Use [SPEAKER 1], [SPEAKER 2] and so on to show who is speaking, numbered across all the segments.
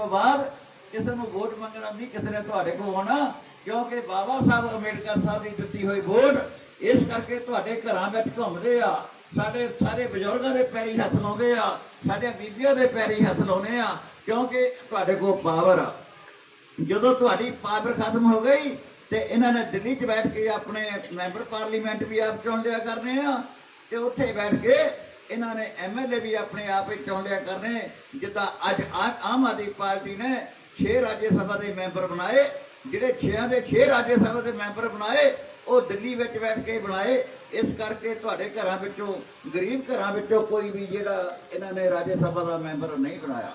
[SPEAKER 1] ਤੋਂ ਬਾਅਦ ਕਿਸੇ ਨੂੰ ਵੋਟ ਮੰਗਣਾ ਨਹੀਂ, ਕਿਸੇ ਨੇ ਤੁਹਾਡੇ ਕੋਲ ਆਉਣਾ, ਕਿਉਂਕਿ ਬਾਬਾ ਸਾਹਿਬ ਅੰਬੇਡਕਰ ਸਾਹਿਬ ਦੀ ਦਿੱਤੀ ਹੋਈ ਵੋਟ, ਇਸ ਕਰਕੇ ਤੁਹਾਡੇ ਘਰਾਂ ਵਿੱਚ ਘੁੰਮਦੇ ਆ, ਸਾਡੇ ਸਾਰੇ ਬਜ਼ੁਰਗਾਂ ਦੇ ਪੈਰੀ ਹੱਥ ਲਾਉਂਦੇ ਆ ਸਾਡੇ ਬੀਬੀਆਂ ਦੇ ਪੈਰੀ ਹੱਥ ਲਾਉਂਦੇ ਆ, ਕਿਉਂਕਿ ਤੁਹਾਡੇ ਕੋਲ ਪਾਵਰ ਆ। ਜਦੋਂ ਤੁਹਾਡੀ ਪਾਵਰ ਖਤਮ ਹੋ ਗਈ, ਤੇ ਇਹਨਾਂ ਨੇ ਦਿੱਲੀ 'ਚ ਬੈਠ ਕੇ ਆਪਣੇ ਮੈਂਬਰ ਪਾਰਲੀਮੈਂਟ ਵੀ ਆਪ ਚੁਣ ਲਿਆ ਕਰਨੇ ਆ, ਤੇ ਉੱਥੇ ਬੈਠ ਕੇ ਇਹਨਾਂ ਨੇ ਐਮਐਲਏ ਵੀ ਆਪਣੇ ਆਪ ਹੀ ਚੁਣ ਕਰਨੇ, ਜਿੱਦਾਂ ਅੱਜ ਆਮ ਆਦਮੀ ਪਾਰਟੀ ਨੇ 6 ਰਾਜ ਸਭਾ ਦੇ ਮੈਂਬਰ ਬਣਾਏ, ਜਿਹੜੇ 6 ਦੇ 6 ਰਾਜ ਸਭਾ ਦੇ ਮੈਂਬਰ ਬਣਾਏ, ਉਹ ਦਿੱਲੀ ਵਿੱਚ ਬੈਠ ਕੇ ਬਣਾਏ। ਇਸ ਕਰਕੇ ਤੁਹਾਡੇ ਘਰਾਂ ਵਿੱਚੋਂ, ਗਰੀਬ ਘਰਾਂ ਵਿੱਚੋਂ ਕੋਈ ਵੀ ਜਿਹੜਾ ਇਹਨਾਂ ਨੇ ਰਾਜ ਸਭਾ ਦਾ ਮੈਂਬਰ ਨਹੀਂ ਬਣਾਇਆ।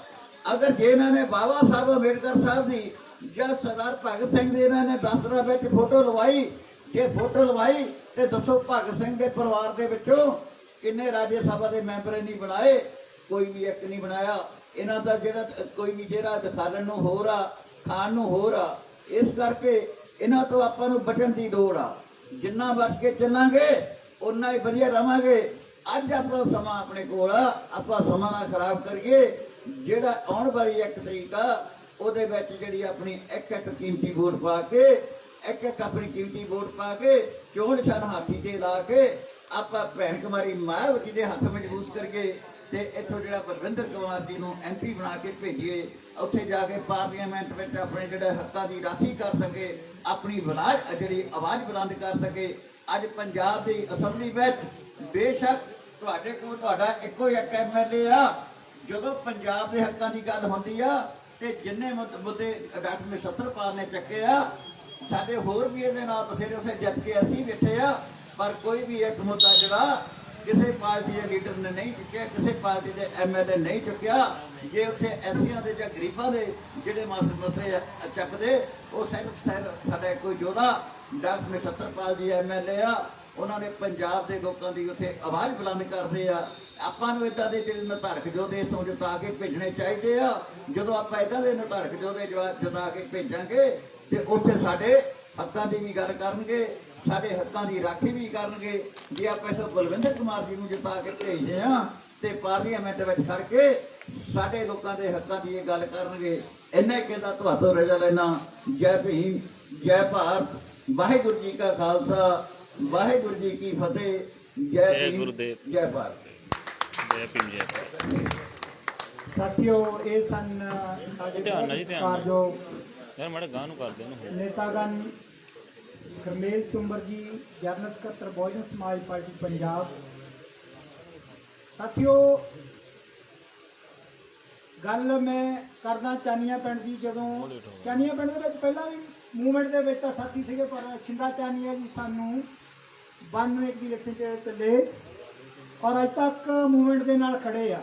[SPEAKER 1] ਅਗਰ ਜੇ ਇਹਨਾਂ ਨੇ ਬਾਬਾ ਸਾਹਿਬ, ਅੰਬੇਡਕਰ ਸਾਹਿਬ ਦੀ ਜਾਂ ਸਰਦਾਰ ਭਗਤ ਸਿੰਘ ਦੀ ਇਹਨਾਂ ਨੇ ਦਫ਼ਤਰਾਂ ਵਿੱਚ ਫੋਟੋ ਲਵਾਈ, ਜੇ ਫੋਟੋ ਲਵਾਈ, ਤੇ ਦੱਸੋ ਭਗਤ ਸਿੰਘ ਦੇ ਪਰਿਵਾਰ ਦੇ ਵਿੱਚੋਂ ਕਿੰਨੇ ਰਾਜ ਸਭਾ ਦੇ ਮੈਂਬਰ ਨਹੀਂ ਬਣਾਏ, ਕੋਈ ਵੀ ਇੱਕ ਨਹੀਂ ਬਣਾਇਆ। ਇਹਨਾਂ ਦਾ ਜਿਹੜਾ, ਕੋਈ ਵੀ ਜਿਹੜਾ ਦਿਖਾਲਣ ਨੂੰ ਹੋਰ ਆ ਖਾਣ ਨੂੰ ਹੋਰ ਆ, ਇਸ ਕਰਕੇ ਇਹਨਾਂ ਤੋਂ ਆਪਾਂ ਨੂੰ ਬਚਣ ਦੀ ਲੋੜ ਆ। ਜਿੰਨਾ ਬਚ ਕੇ ਚੱਲਾਂਗੇ ਉਨਾ ਹੀ ਵਧੀਆ ਰਵਾਂਗੇ। ਅੱਜ ਆਪਣਾ ਸਮਾਂ ਆਪਣੇ ਕੋਲ ਆ, ਆਪਾਂ ਸਮਾਂ ਨਾ ਖਰਾਬ ਕਰੀਏ। ਜਿਹੜਾ ਆਉਣ ਵਾਲੀ ਇੱਕ ਤਰੀਕ ਆ, ਉਹਦੇ ਵਿੱਚ ਜਿਹੜੀ ਆਪਣੀ ਇੱਕ ਇੱਕ ਕੀਮਤੀ ਵੋਟ ਪਾ ਕੇ ਇੱਕ ਇੱਕ ਆਪਣੀ ਕੀਮਤੀ ਵੋਟ ਪਾ ਕੇ ਚੋਣ ਨਿਸ਼ਾਨ ਹਾਥੀ ਤੇ ਲਾ ਕੇ ਆਪਾਂ ਭੈਣ ਕੁਮਾਰੀ ਮਾਇਆਵਤੀ ਦੇ ਹੱਥ ਮਜ਼ਬੂਤ ਕਰੀਏ ਤੇ ਇੱਥੋਂ ਜਿਹੜਾ ਬਲਵਿੰਦਰ ਕੁਮਾਰ ਜੀ ਨੂੰ ਐਮਪੀ ਬਣਾ ਕੇ ਭੇਜੀਏ, ਉੱਥੇ ਜਾ ਕੇ ਪਾਰਲੀਮੈਂਟ ਵਿੱਚ ਆਪਣੇ ਜਿਹੜੇ ਹੱਕਾਂ ਦੀ ਰਾਖੀ ਕਰ ਸਕੇ, ਆਪਣੀ ਆਵਾਜ਼ ਜਿਹੜੀ ਆਵਾਜ਼ ਬੁਲੰਦ ਕਰ ਸਕੇ। ਅੱਜ ਪੰਜਾਬ ਦੀ ਅਸੈਂਬਲੀ ਵਿੱਚ ਬੇਸ਼ੱਕ ਤੁਹਾਡੇ ਕੋਲ ਤੁਹਾਡਾ ਇੱਕੋ ਹੀ ਇੱਕ ਐਮਐਲਏ ਆ। ਜਦੋਂ ਪੰਜਾਬ ਦੇ ਹੱਕਾਂ ਦੀ ਗੱਲ ਹੁੰਦੀ ਆ, ਤੇ ਜਿੰਨੇ ਮੁੱਦੇ ਡਾਕਟਰ ਨਛੱਤਰਪਾਲ ਨੇ ਚੱਕੇ ਆ ਸਾਡੇ ਹੋਰ ਵੀ ਇਹਦੇ ਨਾਲ ਬਥੇਰੇ ਉਸੇ ਜਿੱਤ ਕੇ ਅਸੀਂ ਬੈਠੇ ਆ, ਪਰ ਕੋਈ ਵੀ ਇੱਕ ਮੁੱਦਾ ਜਿਹੜਾ ਕਿਸੇ ਪਾਰਟੀ ਦੇ ਲੀਡਰ ਨੇ ਨਹੀਂ ਚੁੱਕਿਆ, ਕਿਸੇ ਪਾਰਟੀ ਦੇ ਐਮਐਲਏ ਨਹੀਂ ਚੁੱਕਿਆ, ਜੇ ਉੱਥੇ ਐਸੀਆਂ ਦੇ ਜਾਂ ਗਰੀਬਾਂ ਦੇ ਜਿਹੜੇ ਮਸਲੇ ਮਸਲੇ ਚੱਕਦੇ, ਉਹ ਸਿਰਫ ਸਾਡਾ ਕੋਈ ਯੋਧਾ, ਡਾਕਟਰ ਨਛੱਤਰਪਾਲ ਜੀ ਐਮਐਲਏ ਆ, ਉਹਨਾਂ ਨੇ ਪੰਜਾਬ ਦੇ ਲੋਕਾਂ ਦੀ ਉੱਥੇ ਆਵਾਜ਼ ਬੁਲੰਦ ਕਰਦੇ ਆ। ਆਪਾਂ ਨੂੰ ਇਦਾਂ ਦੇ ਜਿਹੜੇ ਨਿਧੜਕ ਜੋਧੇ ਤੋਂ ਜਤਾ ਕੇ ਭੇਜਣੇ ਚਾਹੀਦੇ ਆ। ਜਦੋਂ ਆਪਾਂ ਇਦਾਂ ਦੇ ਨਿਧੜਕ ਜੋਧੇ ਜਤਾ ਕੇ ਭੇਜਾਂਗੇ ਤੇ ਉੱਥੇ ਸਾਡੇ ਹੱਕਾਂ ਦੀ ਵੀ ਗੱਲ ਕਰਨਗੇ ਸਾਡੇ ਹੱਕਾਂ ਦੀ ਰਾਖੀ ਵੀ ਕਰਨਗੇ ਜੇ ਆਪਾਂ ਇਸ ਬਲਵਿੰਦਰ ਕੁਮਾਰ ਜੀ ਨੂੰ ਜਿਤਾ ਕੇ ਭੇਜਦੇ ਆ ਤੇ ਪਾਰਲੀਮੈਂਟ ਵਿੱਚ ਖੜ ਕੇ ਸਾਡੇ ਲੋਕਾਂ ਦੇ ਹੱਕਾਂ ਦੀ ਇਹ ਗੱਲ ਕਰਨਗੇ ਇੰਨਾ ਹੀ ਕਹਿੰਦਾ ਤੁਹਾਤੋਂ ਰਜਾ ਲੈਣਾ ਜੈ ਭੀਮ ਜੈ ਭਾਰਤ ਵਾਹਿਗੁਰੂ ਜੀ ਕਾ ਖਾਲਸਾ ਵਾਹਿਗੁਰੂ ਜੀ ਕੀ ਫਤਿਹ ਜੈ
[SPEAKER 2] ਜੈ
[SPEAKER 1] ਭੀਮ
[SPEAKER 2] ਗੁਰਦੇਵ।
[SPEAKER 1] ਜੈ ਭਾਰਤ
[SPEAKER 2] ਜੈ ਭੀਮ ਜੈ ਭਾਰਤ।
[SPEAKER 3] ਸਾਥੀਓ ਇਹ ਸਨ ਸਾਡੇ
[SPEAKER 2] ਧਿਆਨ ਨਾਲ ਜੀ, ਧਿਆਨ ਨਾਲ। ਯਾਰ ਮਾੜਾ ਗਾਂ ਨੂੰ ਕਰ ਦੇ ਇਹਨੂੰ
[SPEAKER 3] ਨੇਤਾਗਨ ਗਰਮੇਲ ਚੁੰਬਰ ਜੀ ਜਨਰਲ ਸਕੱਤਰ ਬਹੁਜਨ ਸਮਾਜ ਪਾਰਟੀ ਪੰਜਾਬ। ਸਾਥੀਓ ਗੱਲ ਮੈਂ ਕਰਨਾ ਚਾਨੀਆਂ ਪਿੰਡ ਦੀ ਜਦੋਂ ਚਾਨੀਆਂ ਪਿੰਡ ਦੇ ਵਿੱਚ ਪਹਿਲਾਂ ਵੀ ਮੂਵਮੈਂਟ ਦੇ ਵਿੱਚ ਤਾਂ ਸਾਥੀ ਸੀਗੇ ਪਰ ਛਿੰਦਾ ਚਾਨੀਆਂ ਜੀ ਸਾਨੂੰ 92 ਦੀ ਇਲੈਕਸ਼ਨ ਚ ਚੱਲੇ ਔਰ ਅੱਜ ਤੱਕ ਮੂਵਮੈਂਟ ਦੇ ਨਾਲ ਖੜੇ ਆ।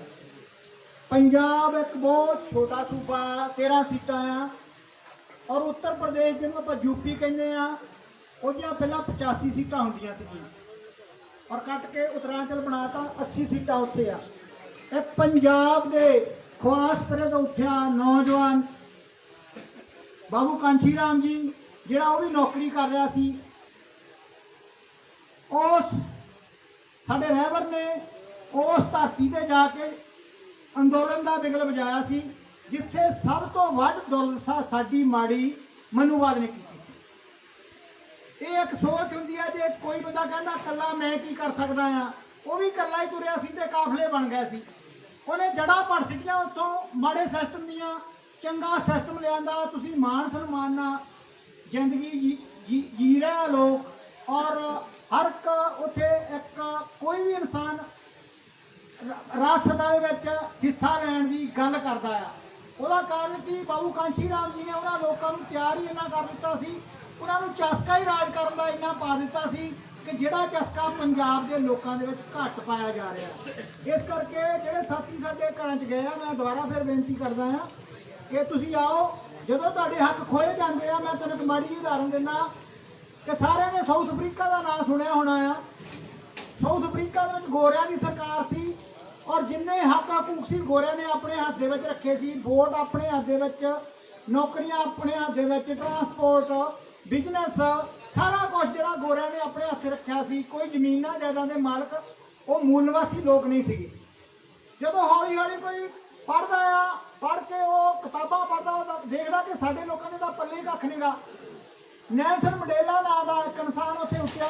[SPEAKER 3] ਪੰਜਾਬ ਇੱਕ ਬਹੁਤ ਛੋਟਾ ਸੂਬਾ ਆ 13 ਸੀਟਾਂ ਆ। ਔਰ ਉੱਤਰ ਪ੍ਰਦੇਸ਼ ਜਿਹਨੂੰ ਆਪਾਂ ਯੂਪੀ ਕਹਿੰਦੇ ਆ, ਉਹਦੀਆਂ ਪਹਿਲਾਂ 85 ਸੀਟਾਂ ਹੁੰਦੀਆਂ ਸੀਗੀਆਂ। ਔਰ ਕੱਟ ਕੇ ਉਤਰਾਂਚਲ ਬਣਾਤਾ 80 ਸੀਟਾਂ ਉੱਥੇ ਆ। ਇਹ ਪੰਜਾਬ ਦੇ ਖਵਾਸ ਪਰੇ ਤੋਂ ਉੱਠਿਆ ਨੌਜਵਾਨ ਬਾਬੂ ਕਾਂਚੀ ਰਾਮ ਜੀ, ਜਿਹੜਾ ਉਹ ਵੀ ਨੌਕਰੀ ਕਰ ਰਿਹਾ ਸੀ। ਉਸ ਸਾਡੇ ਰਹਿਬਰ ਨੇ ਉਸ ਧਰਤੀ ਤੇ ਜਾ ਕੇ ਅੰਦੋਲਨ ਦਾ ਬਿਗਲ ਵਜਾਇਆ ਸੀ। ਜਿੱਥੇ ਸਭ ਤੋਂ ਵੱਧ ਦੁਰਦਸ਼ਾ ਸਾਡੀ ਮਾੜੀ ਮਨੂਵਾਦ ਨੇ ਕੀਤੀ ਸੀ। ਇਹ ਇੱਕ ਸੋਚ ਹੁੰਦੀ ਹੈ ਜੇ ਕੋਈ ਬੰਦਾ ਕਹਿੰਦਾ, ਕੱਲਾ ਮੈਂ ਕੀ ਕਰ ਸਕਦਾ ਆ? ਉਹ ਵੀ ਕੱਲਾ ਹੀ ਤੁਰਿਆ ਸੀ ਤੇ ਕਾਫਲੇ ਬਣ ਗਏ ਸੀ। ਉਹਨੇ ਜੜਾ ਪੜ ਸਿੱਟੀਆਂ ਉੱਥੋਂ ਮਾੜੇ ਸਿਸਟਮ ਦੀਆਂ, ਚੰਗਾ ਸਿਸਟਮ ਲਿਆਂਦਾ, ਤੁਸੀਂ ਮਾਣ ਸਨਮਾਨ ਨਾਲ ਜ਼ਿੰਦਗੀ ਜੀ- ਜੀ- ਜੀ ਰਹੇ ਲੋਕ। ਔਰ ਹਰ ਇੱਕ ਉੱਥੇ ਇੱਕ ਕੋਈ ਵੀ ਇਨਸਾਨ ਰ- ਰਾਜ ਸਭਾ ਦੇ ਵਿੱਚ ਹਿੱਸਾ ਲੈਣ ਦੀ ਗੱਲ ਕਰਦਾ ਆ। ਉਹਦਾ ਕਾਰਨ ਕੀ? ਬਾਬੂ ਕਾਂਸ਼ੀ ਰਾਮ ਜੀ ਨੇ ਉਹਨਾਂ ਲੋਕਾਂ ਨੂੰ ਤਿਆਰ ਹੀ ਇੰਨਾ ਕਰ ਦਿੱਤਾ ਸੀ। ਉਹਨਾਂ ਨੂੰ ਚਸਕਾ ਹੀ ਰਾਜ ਕਰਨ ਦਾ ਇੰਨਾ ਪਾ ਦਿੱਤਾ ਸੀ ਕਿ ਜਿਹੜਾ ਚਸਕਾ ਪੰਜਾਬ ਦੇ ਲੋਕਾਂ ਦੇ ਵਿੱਚ ਘੱਟ ਪਾਇਆ ਜਾ ਰਿਹਾ ਇਸ ਕਰਕੇ ਜਿਹੜੇ ਸਾਥੀ ਸਾਡੇ ਘਰਾਂ 'ਚ ਗਏ ਆ, ਮੈਂ ਦੁਬਾਰਾ ਫਿਰ ਬੇਨਤੀ ਕਰਦਾ ਆ ਕਿ ਤੁਸੀਂ ਆਓ, ਜਦੋਂ ਤੁਹਾਡੇ ਹੱਕ ਖੋਏ ਜਾਂਦੇ ਆ, ਮੈਂ ਤੁਹਾਨੂੰ ਇੱਕ ਮਾੜੀ ਉਦਾਹਰਨ ਦਿੰਦਾ ਕਿ ਸਾਰਿਆਂ ਨੇ ਸਾਊਥ ਅਫਰੀਕਾ ਦਾ ਨਾਮ ਸੁਣਿਆ ਹੋਣਾ ਆ। ਸਾਊਥ ਅਫਰੀਕਾ ਵਿੱਚ ਗੋਰਿਆਂ ਦੀ ਸਰਕਾਰ ਸੀ ਔਰ ਜਿੰਨੇ ਹੱਕ ਹਕੂਕ ਸੀ ਗੋਰਿਆਂ ਨੇ ਆਪਣੇ ਹੱਥ ਦੇ ਵਿੱਚ ਰੱਖੇ ਸੀ, ਵੋਟ ਆਪਣੇ ਹੱਥ ਦੇ ਵਿੱਚ, ਨੌਕਰੀਆਂ ਆਪਣੇ ਹੱਥ ਦੇ ਵਿੱਚ ਟਰਾਂਸਪੋਰਟ ਬਿਜ਼ਨਸ ਸਾਰਾ ਕੁਝ ਜਿਹੜਾ ਗੋਰਿਆਂ ਨੇ ਆਪਣੇ ਹੱਥ ਰੱਖਿਆ ਸੀ, ਕੋਈ ਜ਼ਮੀਨਾਂ ਜਾਇਦਾਦਾਂ ਦੇ ਮਾਲਕ, ਉਹ ਮੂਲ ਨਿਵਾਸੀ ਲੋਕ ਨਹੀਂ ਸੀਗੇ। ਜਦੋਂ ਹੌਲੀ ਹੌਲੀ ਕੋਈ ਪੜਦਾ ਆ ਪੜ ਕੇ ਉਹ ਕਿਤਾਬਾਂ ਪੜ ਦੇਖਦਾ ਕਿ ਸਾਡੇ ਲੋਕਾਂ ਦੇ ਤਾਂ ਪੱਲੇ ਹੀ ਕੱਖ ਨਹੀਂਗਾ। ਨੈਲਸਨ ਮੰਡੇਲਾ ਨਾਂ ਦਾ ਇੱਕ ਇਨਸਾਨ ਉੱਥੇ ਉੱਠਿਆ।